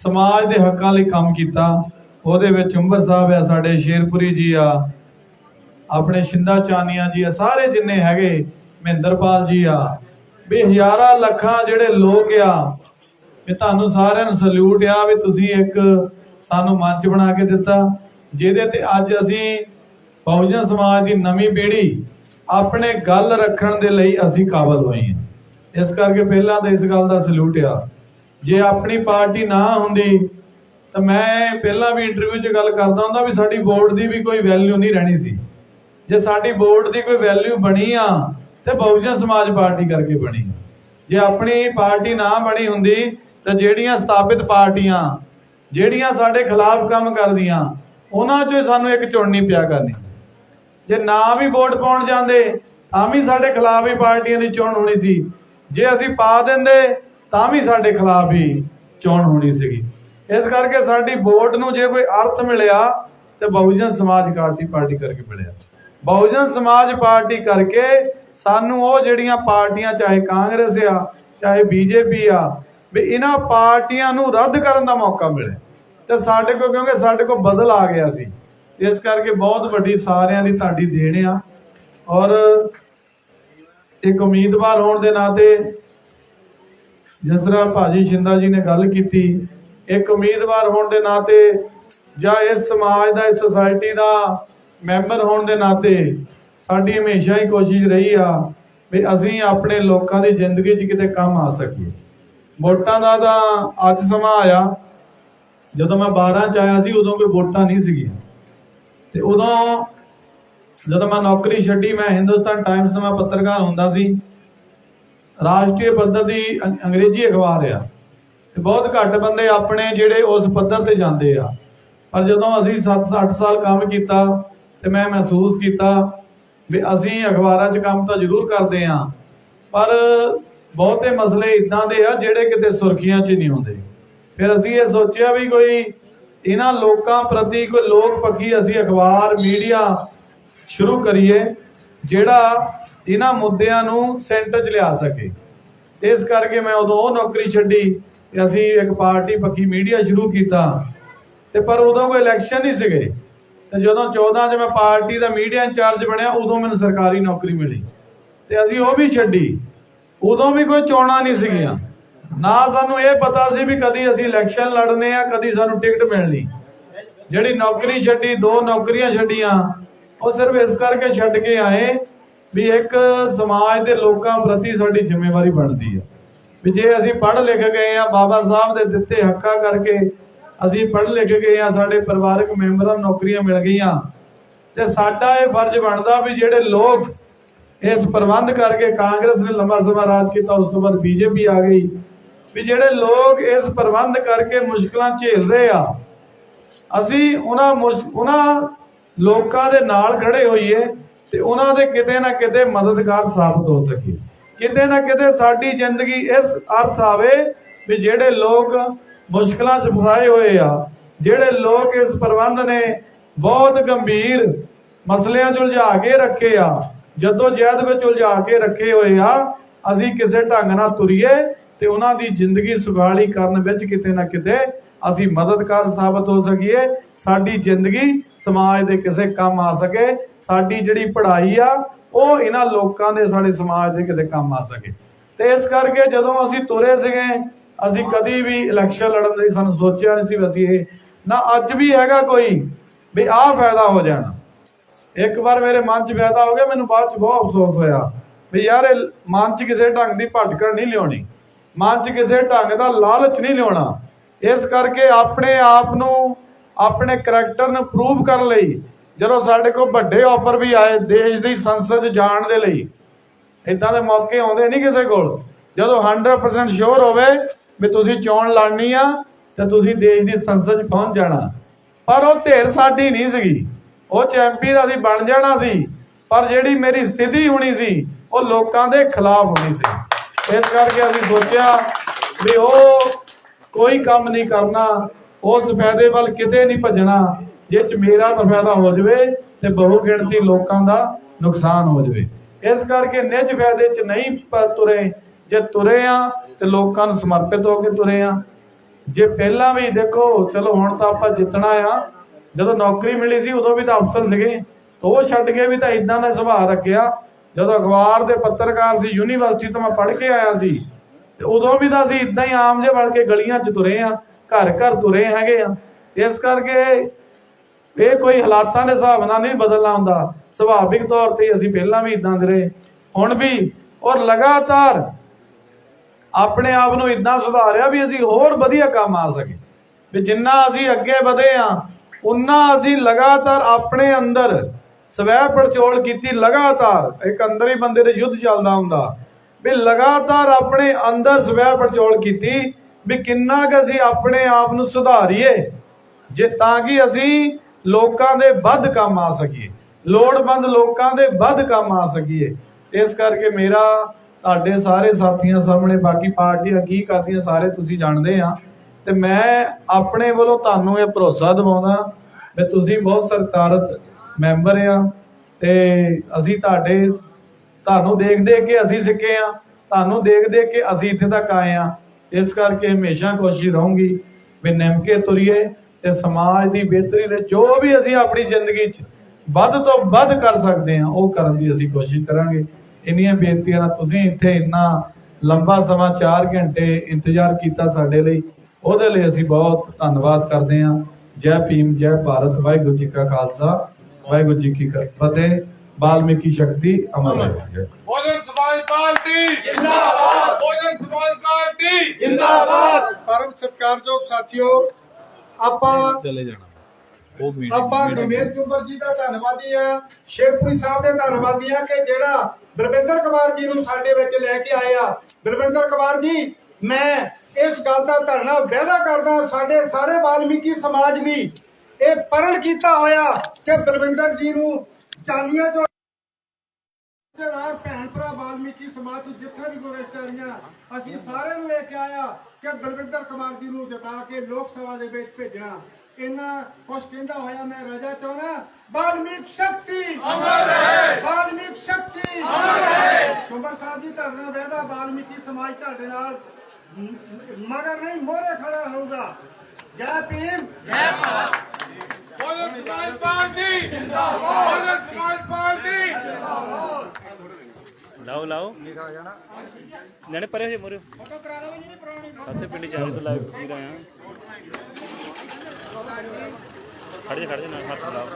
[SPEAKER 5] ਸਮਾਜ ਦੇ ਹੱਕਾਂ ਲਈ ਕੰਮ ਕੀਤਾ। ਉਹਦੇ ਵਿੱਚ ਉਮਰ ਸਾਹਿਬ ਆ, ਸਾਡੇ ਸ਼ੇਰਪੁਰੀ ਜੀ ਆ ਆਪਣੇ ਸ਼ਿੰਦਾ ਚਾਨੀਆਂ ਜੀ ਆ, ਸਾਰੇ ਜਿੰਨੇ ਹੈਗੇ, ਮਹਿੰਦਰਪਾਲ ਜੀ ਆ। ਵੀ ਹਜ਼ਾਰਾਂ ਲੱਖਾਂ ਜਿਹੜੇ ਲੋਕ ਆ, ਵੀ ਤੁਹਾਨੂੰ ਸਾਰਿਆਂ ਨੂੰ ਸਲੂਟ ਆ ਵੀ ਤੁਸੀਂ ਇੱਕ ਸਾਨੂੰ ਮੰਚ ਬਣਾ ਕੇ ਦਿੱਤਾ, ਜਿਹਦੇ ਤੇ ਅੱਜ ਅਸੀਂ ਬਹੁਜਨ ਸਮਾਜ ਦੀ ਨਵੀਂ ਪੀੜ੍ਹੀ ਆਪਣੇ ਗੱਲ ਰੱਖਣ ਦੇ ਲਈ ਅਸੀਂ ਕਾਬਲ ਹੋਏ ਹਾਂ। ਇਸ ਕਰਕੇ ਪਹਿਲਾਂ ਤਾਂ ਇਸ ਗੱਲ ਦਾ ਸਲੂਟ ਆ। ਜੇ ਆਪਣੀ ਪਾਰਟੀ ਨਾ ਹੁੰਦੀ, ਤਾਂ ਮੈਂ ਪਹਿਲਾਂ ਵੀ ਇੰਟਰਵਿਊ 'ਚ ਗੱਲ ਕਰਦਾ ਹੁੰਦਾ ਵੀ ਸਾਡੀ ਵੋਟ ਦੀ ਵੀ ਕੋਈ ਵੈਲਿਊ ਨਹੀਂ ਰਹਿਣੀ ਸੀ। ਜੇ ਸਾਡੀ ਵੋਟ ਦੀ ਕੋਈ ਵੈਲਿਊ ਬਣੀ ਆ, ਤੇ ਬਹੁਜਨ ਸਮਾਜ ਪਾਰਟੀ ਕਰਕੇ ਬਣੀ। ਜੇ ਆਪਣੀ ਪਾਰਟੀ ਨਾ ਬਣੀ ਹੁੰਦੀ, ਤਾਂ ਜਿਹੜੀਆਂ ਸਥਾਪਿਤ ਪਾਰਟੀਆਂ, ਜਿਹੜੀਆਂ ਸਾਡੇ ਖਿਲਾਫ ਕੰਮ ਕਰਦੀਆਂ, ਉਹਨਾਂ ਚੋਂ ਸਾਨੂੰ ਇੱਕ ਚੁਣਨੀ ਪਿਆ ਕਰਨੀ। ਜੇ ਨਾ ਵੀ ਵੋਟ ਪਾਉਣ ਜਾਂਦੇ, ਤਾਂ ਵੀ ਸਾਡੇ ਖਿਲਾਫ ਹੀ ਪਾਰਟੀਆਂ ਦੀ ਚੋਣ ਹੋਣੀ ਸੀ। ਜੇ ਅਸੀਂ ਪਾ ਦਿੰਦੇ, ਤਾਂ ਵੀ ਸਾਡੇ ਖਿਲਾਫ ਹੀ ਚੋਣ ਹੋਣੀ ਸੀਗੀ। ਇਸ ਕਰਕੇ ਸਾਡੀ ਵੋਟ ਨੂੰ ਜੇ ਕੋਈ ਅਰਥ ਮਿਲਿਆ, ਤੇ ਬਹੁਜਨ ਸਮਾਜ ਪਾਰਟੀ ਪਾਰਟੀ ਕਰਕੇ ਮਿਲਿਆ। ਬਹੁਜਨ ਸਮਾਜ ਪਾਰਟੀ ਕਰਕੇ ਸਾਨੂੰ ਉਹ ਜਿਹੜੀਆਂ ਪਾਰਟੀਆਂ, ਚਾਹੇ ਕਾਂਗਰਸ ਆ, ਚਾਹੇ ਬੀਜੇਪੀ ਆ, ਵੀ ਇਹਨਾਂ ਪਾਰਟੀਆਂ ਨੂੰ ਰੱਦ ਕਰਨ ਦਾ ਮੌਕਾ ਮਿਲਿਆ ਤੇ ਸਾਡੇ ਕੋਲ ਕਿਉਂਕਿ ਸਾਡੇ ਕੋਲ ਬਦਲ ਆ ਗਿਆ ਸੀ, ਇਸ ਕਰਕੇ ਬਹੁਤ ਵੱਡੀ ਸਾਰਿਆਂ ਦੀ ਤੁਹਾਡੀ ਦੇਣ ਆ। ਔਰ ਇੱਕ ਉਮੀਦਵਾਰ ਹੋਣ ਦੇ ਨਾਤੇ ਜਿਸ ਤਰ੍ਹਾਂ ਭਾਜੀ ਸ਼ਿੰਦਾ ਜੀ ਨੇ ਗੱਲ ਕੀਤੀ, ਇੱਕ ਉਮੀਦਵਾਰ ਹੋਣ ਦੇ ਨਾਤੇ ਜਾਂ ਇਸ ਸਮਾਜ ਦਾ, ਇਸ ਸੁਸਾਇਟੀ ਦਾ ਮੈਂਬਰ ਹੋਣ ਦੇ ਨਾਤੇ ਸਾਡੀ ਹਮੇਸ਼ਾ ਹੀ ਕੋਸ਼ਿਸ਼ ਰਹੀ ਆ ਵੀ ਅਸੀਂ ਆਪਣੇ ਲੋਕਾਂ ਦੀ ਜ਼ਿੰਦਗੀ 'ਚ ਕਿਤੇ ਕੰਮ ਆ ਸਕੀਏ। ਵੋਟਾਂ ਦਾ ਤਾਂ ਅੱਜ ਸਮਾਂ ਆਇਆ। ਜਦੋਂ ਮੈਂ 12 ਚ ਆਇਆ ਸੀ, ਉਦੋਂ ਕੋਈ ਵੋਟਾਂ ਨਹੀਂ ਸੀਗੀਆਂ। ਤੇ ਉਦੋਂ ਜਦੋਂ ਮੈਂ ਨੌਕਰੀ ਛੱਡੀ, ਮੈਂ ਹਿੰਦੁਸਤਾਨ ਟਾਈਮਸ ਦਾ ਮੈਂ ਪੱਤਰਕਾਰ ਹੁੰਦਾ ਸੀ। ਰਾਸ਼ਟਰੀ ਪੱਧਰ ਦੀ ਅੰਗਰੇਜ਼ੀ ਅਖਬਾਰ ਆ। ਤੇ ਬਹੁਤ ਘੱਟ ਬੰਦੇ ਆਪਣੇ ਜਿਹੜੇ ਉਸ ਪੱਧਰ ਤੇ ਜਾਂਦੇ ਆ। ਪਰ ਜਦੋਂ ਅਸੀਂ 7-8 ਸਾਲ ਕੰਮ ਕੀਤਾ ਤੇ ਮੈਂ ਮਹਿਸੂਸ ਕੀਤਾ ਵੀ ਅਸੀਂ ਅਖਬਾਰਾਂ 'ਚ ਕੰਮ ਤਾਂ ਜ਼ਰੂਰ ਕਰਦੇ ਆ ਪਰ ਬਹੁਤੇ ਮਸਲੇ ਇਦਾਂ ਦੇ ਆ ਜਿਹੜੇ ਕਿਤੇ ਸੁਰਖੀਆਂ 'ਚ ਨਹੀਂ ਹੁੰਦੇ। ਫਿਰ ਅਸੀਂ ਇਹ ਸੋਚਿਆ ਵੀ ਕੋਈ ਇਹਨਾਂ ਲੋਕਾਂ ਪ੍ਰਤੀ ਕੋਈ ਲੋਕ ਪੱਖੀ ਅਸੀਂ ਅਖਬਾਰ, ਮੀਡੀਆ ਸ਼ੁਰੂ ਕਰੀਏ, ਜਿਹੜਾ ਇਹਨਾਂ ਮੁੱਦਿਆਂ ਨੂੰ ਸੈਂਟਰ 'ਚ ਲਿਆ ਸਕੇ। ਇਸ ਕਰਕੇ ਮੈਂ ਉਦੋਂ ਉਹ ਨੌਕਰੀ ਛੱਡੀ ਤੇ ਅਸੀਂ ਇੱਕ ਪਾਰਟੀ ਪੱਖੀ ਮੀਡੀਆ ਸ਼ੁਰੂ ਕੀਤਾ। ਤੇ ਪਰ ਉਦੋਂ ਕੋਈ ਇਲੈਕਸ਼ਨ ਨਹੀਂ ਸੀਗੇ। ਤੇ ਜਦੋਂ 14 'ਚ ਮੈਂ ਪਾਰਟੀ ਦਾ ਮੀਡੀਆ ਇੰਚਾਰਜ ਬਣਿਆ, ਉਦੋਂ ਮੈਨੂੰ ਸਰਕਾਰੀ ਨੌਕਰੀ ਮਿਲੀ। ਤੇ ਅਸੀਂ ਉਹ ਵੀ ਛੱਡੀ। ਉਦੋਂ ਵੀ ਕੋਈ ਚੋਣਾਂ ਨਹੀਂ ਸੀਗੀਆਂ। ਨਾ ਸਾਨੂੰ ਇਹ ਪਤਾ ਸੀ ਵੀ ਕਦੀ ਅਸੀਂ ਇਲੈਕਸ਼ਨ ਲੜਨੇ ਆ, ਕਦੀ ਸਾਨੂੰ ਟਿਕਟ ਮਿਲਣੀ। ਜਿਹੜੀ ਨੌਕਰੀ ਛੱਡੀ, ਦੋ ਨੌਕਰੀਆਂ ਛੱਡੀਆਂ, ਉਹ ਸਿਰਫ ਇਸ ਕਰਕੇ ਛੱਡ ਕੇ ਆਏ ਵੀ ਇੱਕ ਸਮਾਜ ਦੇ ਲੋਕਾਂ ਪ੍ਰਤੀ ਸਾਡੀ ਜ਼ਿੰਮੇਵਾਰੀ ਬਣਦੀ ਆ। ਵੀ ਜੇ ਅਸੀਂ ਪੜ੍ਹ ਲਿਖ ਗਏ ਆ, ਬਾਬਾ ਸਾਹਿਬ ਦੇ ਦਿੱਤੇ ਹੱਕਾਂ ਕਰਕੇ ਅਸੀਂ ਪੜ੍ਹ ਲਿਖ ਗਏ ਆ, ਸਾਡੇ ਪਰਿਵਾਰਕ ਮੈਂਬਰਾਂ ਨੌਕਰੀਆਂ ਮਿਲ ਗਈਆਂ। ਤੇ ਸਾਡਾ ਇਹ ਫਰਜ਼ ਬਣਦਾ ਵੀ ਜਿਹੜੇ ਲੋਕ ਇਸ ਪ੍ਰਬੰਧ ਕਰਕੇ ਕਾਂਗਰਸ ਨੇ ਲੰਬਾ ਸਮਾਂ ਰਾਜ ਕੀਤਾ, ਉਸ ਤੋਂ ਬਾਅਦ ਬੀਜੇਪੀ ਆ ਗਈ। ਵੀ ਜਿਹੜੇ ਲੋਕ ਇਸ ਪ੍ਰਬੰਧ ਕਰਕੇ ਮੁਸ਼ਕਲਾਂ ਝੇਲ ਰਹੇ ਆ, ਅਸੀਂ ਉਹਨਾਂ ਮੁਸ਼- ਉਹਨਾਂ ਲੋਕਾਂ ਦੇ ਨਾਲ ਖੜੇ ਹੋਈਏ ਤੇ ਉਹਨਾਂ ਦੇ ਕਿਤੇ ਨਾ ਕਿਤੇ ਮਦਦਗਾਰ ਸਾਬਤ ਹੋ ਸਕੀਏ। ਕਿਤੇ ਨਾ ਕਿਤੇ ਸਾਡੀ ਜ਼ਿੰਦਗੀ ਇਸ ਅਰਥ ਆਵੇ ਵੀ ਜਿਹੜੇ ਲੋਕ ਮੁਸ਼ਕਲਾਂ 'ਚ ਫਸਾਏ ਹੋਏ ਆ। ਜਿਹੜੇ ਲੋਕ ਇਸ ਪ੍ਰਬੰਧ ਨੇ ਬਹੁਤ ਗੰਭੀਰ ਮਸਲਿਆਂ 'ਚ ਉਲਝਾ ਕੇ ਰੱਖੇ ਆ। ਜਦੋਂ ਜਹਿਦ ਵਿੱਚ ਉਲਝਾ ਕੇ ਰੱਖੇ ਹੋਏ ਆ, ਅਸੀਂ ਕਿਸੇ ਢੰਗ ਨਾਲ ਤੁਰੀਏ ਤੇ ਉਹਨਾਂ ਦੀ ਜ਼ਿੰਦਗੀ ਸੁਖਾਲੀ ਕਰਨ ਵਿੱਚ ਕਿਤੇ ਨਾ ਕਿਤੇ ਅਸੀਂ ਮਦਦਗਾਰ ਸਾਬਤ ਹੋ ਸਕੀਏ। ਸਾਡੀ ਜ਼ਿੰਦਗੀ ਸਮਾਜ ਦੇ ਕਿਸੇ ਕੰਮ ਆ ਸਕੇ। ਸਾਡੀ ਜਿਹੜੀ ਪੜ੍ਹਾਈ ਆ, ਉਹ ਇਹਨਾਂ ਲੋਕਾਂ ਦੇ ਸਾਡੇ ਸਮਾਜ ਦੇ ਕਿਤੇ ਕੰਮ ਆ ਸਕੇ। ਤੇ ਇਸ ਕਰਕੇ ਜਦੋਂ ਅਸੀਂ ਤੁਰੇ ਸੀਗੇ ਅਸੀਂ ਕਦੀ ਵੀ ਇਲੈਕਸ਼ਨ ਲੜਨ ਲਈ ਸਾਨੂੰ ਸੋਚਿਆ ਨਹੀਂ ਸੀ ਅਸੀਂ ਇਹ ਨਾ ਅੱਜ ਵੀ ਹੈਗਾ ਕੋਈ ਵੀ ਆਹ ਫਾਇਦਾ ਹੋ ਜਾਣਾ। ਇੱਕ ਵਾਰ ਮੇਰੇ ਮਨ 'ਚ ਫਾਇਦਾ ਹੋ ਗਿਆ, ਮੈਨੂੰ ਬਾਅਦ 'ਚ ਬਹੁਤ ਅਫਸੋਸ ਹੋਇਆ ਵੀ ਯਾਰ ਇਹ ਮਨ 'ਚ ਕਿਸੇ ਢੰਗ ਦੀ ਭਟਕਣ ਨਹੀਂ ਲਿਆਉਣੀ। ਮਨ 'ਚ ਕਿਸੇ ਢੰਗ ਦਾ ਲਾਲਚ ਨਹੀਂ ਲਿਆਉਣਾ। ਇਸ ਕਰਕੇ ਆਪਣੇ ਆਪ ਨੂੰ, ਆਪਣੇ ਕਰੈਕਟਰ ਨੂੰ ਪ੍ਰੂਵ ਕਰਨ ਲਈ, ਜਦੋਂ ਸਾਡੇ ਕੋਲ ਵੱਡੇ ਆਫਰ ਵੀ ਆਏ ਦੇਸ਼ ਦੀ ਸੰਸਦ ਜਾਣ ਦੇ ਲਈ ਇਦਾਂ ਦੇ ਮੌਕੇ ਆਉਂਦੇ ਨਹੀਂ ਕਿਸੇ ਕੋਲ। ਜਦੋਂ 100% ਸ਼ੋਰ ਹੋਵੇ ਵੀ ਤੁਸੀਂ ਚੋਣ ਲੜਨੀ ਆ ਤੇ ਤੁਸੀਂ ਦੇਸ਼ ਦੀ ਸੰਸਦ 'ਚ ਪਹੁੰਚ ਜਾਣਾ। ਪਰ ਉਹ ਢੇਰ ਸਾਡੀ ਨਹੀਂ ਸੀਗੀ। ਉਹ ਚੈਂਪੀਅਨ ਅਸੀਂ ਬਣ ਜਾਣਾ ਸੀ। ਪਰ ਜਿਹੜੀ ਮੇਰੀ ਸਥਿਤੀ ਹੋਣੀ ਸੀ, ਉਹ ਲੋਕਾਂ ਦੇ ਖਿਲਾਫ ਹੋਣੀ ਸੀ। ਇਸ ਕਰਕੇ ਅਸੀਂ ਸੋਚਿਆ ਵੀ ਉਹ ਕੋਈ ਕੰਮ ਨਹੀਂ ਕਰਨਾ। ਉਸ ਫਾਇਦੇ ਵੱਲ ਕਿਤੇ ਨਹੀਂ ਭੱਜਣਾ। ਜਿਹ ਚ ਮੇਰਾ ਤਾਂ ਫਾਇਦਾ ਹੋ ਜਾਵੇ ਤੇ ਬਹੁ ਗਿਣਤੀ ਲੋਕਾਂ ਦਾ ਨੁਕਸਾਨ ਹੋ ਜਾਵੇ। ਇਸ ਕਰਕੇ ਨਿੱਜ ਫਾਇਦੇ ਚ ਨਹੀਂ ਤੁਰੇ। ਜੇ ਤੁਰੇ ਆ ਤੇ ਲੋਕਾਂ ਨੂੰ ਸਮਰਪਿਤ ਹੋ ਕੇ ਤੁਰੇ ਆ। ਜੇ ਪਹਿਲਾਂ ਵੀ ਦੇਖੋ, ਚਲੋ ਹੁਣ ਤਾਂ ਆਪਾਂ ਜਿੱਤਣਾ ਆ। ਜਦੋਂ ਨੌਕਰੀ ਮਿਲੀ ਸੀ, ਉਦੋਂ ਵੀ ਤਾਂ ਅਫਸਰ ਸੀਗੇ। ਉਹ ਛੱਡ ਕੇ ਵੀ ਤਾਂ ਇਦਾਂ ਦਾ ਸੁਭਾਅ ਰੱਖਿਆ। ਜਦੋਂ ਅਖਬਾਰ ਦੇ ਪੱਤਰਕਾਰ ਸੀ, ਯੂਨੀਵਰਸਿਟੀ ਤੋਂ ਮੈਂ ਪੜ੍ਹ ਕੇ ਆਇਆ ਸੀ, ਤੇ ਉਦੋਂ ਵੀ ਤਾਂ ਅਸੀਂ ਇਦਾਂ ਹੀ ਆਮ ਜੇ ਵੜ ਕੇ ਗਲੀਆਂ 'ਚ ਤੁਰੇ ਆ ਘਰ ਘਰ ਤੁਰੇ ਹੈਗੇ ਆ। ਇਸ ਕਰਕੇ ਇਹ ਕੋਈ ਹਾਲਾਤਾਂ ਦੇ ਹਿਸਾਬ ਨਾਲ ਨਹੀਂ ਬਦਲਣਾ ਹੁੰਦਾ। ਸੁਭਾਵਿਕ ਤੌਰ ਤੇ ਅਸੀਂ ਪਹਿਲਾਂ ਵੀ ਇਦਾਂ ਦੇ ਰਹੇ। ਹੁਣ ਵੀ, ਔਰ ਲਗਾਤਾਰ ਆਪਣੇ ਆਪ ਨੂੰ ਇੰਨਾ ਸੁਧਾਰਿਆ ਵੀ ਅਸੀਂ ਹੋਰ ਵਧੀਆ ਕੰਮ ਆ ਸਕੇ। ਵੀ ਜਿੰਨਾ ਅਸੀਂ ਅੱਗੇ ਵਧੇ ਆ ਉਨਾ ਅਸੀਂ ਲਗਾਤਾਰ ਆਪਣੇ ਅੰਦਰ ਸਵੈ ਪੜਚੋਲ ਕੀਤੀ, ਲਗਾਤਾਰ ਇੱਕ ਅੰਦਰ ਹੀ ਬੰਦੇ ਦੇ ਯੁੱਧ ਚੱਲਦਾ ਹੁੰਦਾ। ਵੀ ਲਗਾਤਾਰ ਆਪਣੇ ਅੰਦਰ ਸਵੈ ਪੜਚੋਲ ਕੀਤੀ, ਵੀ ਕਿੰਨਾ ਕੁ ਅਸੀਂ ਆਪਣੇ ਆਪ ਨੂੰ ਸੁਧਾਰੀਏ, ਜੇ ਤਾਂ ਕਿ ਅਸੀਂ ਲੋਕਾਂ ਦੇ ਵੱਧ ਕੰਮ ਆ ਸਕੀਏ, ਲੋੜਵੰਦ ਲੋਕਾਂ ਦੇ ਵੱਧ ਕੰਮ ਆ ਸਕੀਏ। ਇਸ ਕਰਕੇ ਮੇਰਾ ਤੁਹਾਡੇ ਸਾਰੇ ਸਾਥੀਆਂ ਸਾਹਮਣੇ, ਬਾਕੀ ਪਾਰਟੀਆਂ ਕੀ ਕਰਦੀਆਂ ਸਾਰੇ ਤੁਸੀਂ ਜਾਣਦੇ ਆ। ਤੇ ਮੈਂ ਆਪਣੇ ਵੱਲੋਂ ਤੁਹਾਨੂੰ ਇਹ ਭਰੋਸਾ ਦਿਵਾਉਂਦਾ ਵੀ ਤੁਸੀਂ ਬਹੁਤ ਸਰਕਾਰਤ ਮੈਂਬਰ ਆ ਤੇ ਅਸੀਂ ਤੁਹਾਡੇ, ਤੁਹਾਨੂੰ ਦੇਖ ਦੇਖ ਕੇ ਅਸੀਂ ਸਿੱਖੇ ਆ, ਤੁਹਾਨੂੰ ਦੇਖ ਦੇਖ ਕੇ ਅਸੀਂ ਇੱਥੇ ਤੱਕ ਆਏ ਆ। ਇਸ ਕਰਕੇ ਹਮੇਸ਼ਾ ਕੋਸ਼ਿਸ਼ ਰਹੂੰਗੀ ਵੀ ਨਿਮਕੇ ਤੁਰੀਏ ਤੇ ਸਮਾਜ ਦੀ ਬਿਹਤਰੀ ਲਈ ਜੋ ਵੀ ਅਸੀਂ ਆਪਣੀ ਜ਼ਿੰਦਗੀ 'ਚ ਵੱਧ ਤੋਂ ਵੱਧ ਕਰ ਸਕਦੇ ਆ, ਉਹ ਕਰਨ ਦੀ ਅਸੀਂ ਕੋਸ਼ਿਸ਼ ਕਰਾਂਗੇ। ਇੰਨੀਆਂ ਬੇਨਤੀਆਂ ਨਾਲ ਤੁਸੀਂ ਇੱਥੇ ਇੰਨਾ ਲੰਬਾ ਸਮਾਂ 4 ਘੰਟੇ ਇੰਤਜ਼ਾਰ ਕੀਤਾ ਸਾਡੇ ਲਈ। ਉਹਦੇ ਲਈ ਅਸੀਂ ਬਹੁਤ ਧੰਨਵਾਦ ਕਰਦੇ ਹਾਂ। ਜੈ ਭੀਮ ਜੈ ਭਾਰਤ। ਵਾਹਿਗੁਰੂ ਜੀ ਕਾ ਖਾਲਸਾ। ਵਾਹਿਗੁਰੂ ਜੀ ਕੀ ਫਤਿਹ। ਬਾਲਮੀਕੀ ਸ਼ਕਤੀ ਅਮਰ ਰਹੇ।
[SPEAKER 6] ਭੋਜਨ ਸਮਾਜ ਪਾਰਟੀ। ਜਿੰਦਾਬਾਦ। ਭੋਜਨ ਸਮਾਜ ਪਾਰਟੀ।
[SPEAKER 4] ਜਿੰਦਾਬਾਦ। ਪਰਮ ਸਤਿਕਾਰਯੋਗ ਸਾਥੀਓ ਆਪਾਂ
[SPEAKER 5] ਚਲੇ ਜਾਣਾ।
[SPEAKER 4] ਆਪਾਂ ਗਮੇਰ ਚੁੰਬਰ ਜੀ ਦਾ ਧੰਨਵਾਦੀ ਆ ਸ਼ੇਖਪੁਰੀ ਸਾਹਿਬ ਦੇ ਧੰਨਵਾਦੀ ਆ ਕਿ ਜਿਹੜਾ ਬਲਵਿੰਦਰ ਕੁਮਾਰ ਜੀ ਨੂੰ ਸਾਡੇ ਵਿੱਚ ਲੈ ਕੇ ਆਇਆ ਬਲਵਿੰਦਰ ਕੁਮਾਰ ਜੀ, ਮੈਂ ਇਸ ਗੱਲ ਦਾ ਧਰਨਾ ਵਾਅਦਾ ਕਰਦਾ ਸਾਡੇ ਸਾਰੇ ਵਾਲਮੀਕੀ ਸਮਾਜ ਲਈ ਇਹ ਪਰਣ ਕੀਤਾ ਹੋਇਆ ਕਿ ਬਲਵਿੰਦਰ ਜੀ ਨੂੰ ਚਾਲੀਆਂ ਚੋਂ ਰਿਸ਼ਤੇਦਾਰ ਭੈਣ ਭਰਾ ਵਾਲਮੀਕੀ ਸਮਾਜ ਚ ਜਿੱਥੇ ਵੀ ਕੋਈ ਰਿਸ਼ਤੇਦਾਰੀਆਂ ਅਸੀਂ ਸਾਰਿਆਂ ਨੂੰ ਲੈ ਕੇ ਆਇਆ ਕਿ ਬਲਵਿੰਦਰ ਕੁਮਾਰ ਜੀ ਨੂੰ ਜਿਤਾ ਕੇ ਲੋਕ ਸਭਾ ਦੇ ਵਿੱਚ ਭੇਜਣਾ। ਇਹਨਾਂ ਕੁਛ ਕਹਿੰਦਾ ਹੋਇਆ ਮੈਂ ਰਜਾ ਚਾਹਣਾ ਵਾਲਮੀਕ ਸ਼ਕਤੀ! ਅਮਰ ਹੈ! ਹੈ ਕੁੰਬਰ ਸਾਹਿਬ ਜੀ ਤੁਹਾਡੇ ਨਾਲ ਵਾਅਦਾ ਵਾਲਮੀਕੀ ਸਮਾਜ ਤੁਹਾਡੇ ਨਾਲ। ਮਗਰ ਨਹੀਂ ਮੋਰੇ ਖੜਾ ਹੋਊਗਾ। ਜੈ ਭੀਮ।
[SPEAKER 6] ਭੋਜਨ ਸਮਾਜ ਪਾਰਟੀ। ਜਿੰਦਾਬਾਦ ਸਮਾਜ ਪਾਰਟੀ।
[SPEAKER 2] ਲਾਓ ਲਾਓ। ਨੇੜੇ ਪਰੇ ਹੋ ਮੁਰੇ ਸਾਥੇ ਪਿੰਡ ਚਾਰੇ ਤੋਂ ਲਾਈਵ ਤਸਵੀਰਾਂ ਆ ਖੜ ਜਾ ਖੜ ਜਾ ਨਾਲ ਹੱਥ ਲਾਓ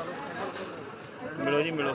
[SPEAKER 2] ਮਿਲੋ ਜੀ ਮਿਲੋ।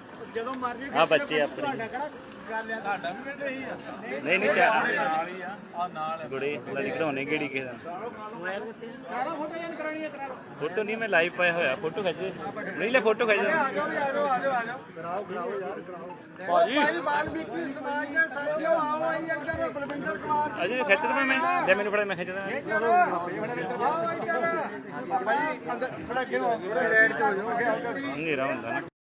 [SPEAKER 3] ਜਦੋਂ ਮਰਜ਼ੀ
[SPEAKER 2] ਆ ਬੱਚੇ ਆਪਣੇ।
[SPEAKER 3] ਗੱਲ ਆ? ਤੁਹਾਡਾ ਵੀ ਬੇਟੇ ਹੀ ਆ।
[SPEAKER 2] ਨਹੀਂ ਨਹੀਂ ਚਾਹ ਨਾਲ ਹੀ ਆ ਆ ਨਾਲ ਗੁੜੇ ਲੜੀ ਕਢਾਉਣੇ ਕਿਹੜੀ ਕਿਸੇ ਦਾ
[SPEAKER 3] ਕਾੜਾ ਫੋਟੋ ਜਨ ਕਰਾਣੀ ਹੈ ਕਰਾ ਲਓ
[SPEAKER 2] ਫੋਟੋ ਨਹੀਂ ਮੈਂ ਲਾਈਵ ਪਾਇਆ ਹੋਇਆ। ਫੋਟੋ ਖਿੱਚ ਦੇ। ਨਹੀਂ ਲੈ ਫੋਟੋ ਖਿੱਚ ਦੇ।
[SPEAKER 4] ਆ ਜਾਓ ਵੀ ਆ ਜਾਓ ਆ ਜਾਓ ਆ ਜਾਓ। ਕਰਾਓ ਕਰਾਓ ਯਾਰ ਕਰਾਓ। ਭਾਈ ਵਾਲਮੀਕੀ ਸਮਾਜ ਦੇ ਸਾਥੀਓ ਆਓ ਆਈ ਇੱਧਰ ਬਲਵਿੰਦਰ ਕੁਮਾਰ
[SPEAKER 2] ਅਜੇ ਖਿੱਚ ਦਵਾਂ ਮੈਂ ਜੇ ਮੈਨੂੰ ਫੜਾ ਮੈਂ ਖਿੱਚ ਦਵਾਂ
[SPEAKER 4] ਭਾਈ ਅੰਦਰ ਥੋੜਾ ਅੱਗੇ ਹੋ ਥੋੜਾ ਰੇਡ ਚ ਹੋ ਜਾਓ।
[SPEAKER 2] ਹਨੇਰਾ ਹੁੰਦਾ ਨਾ।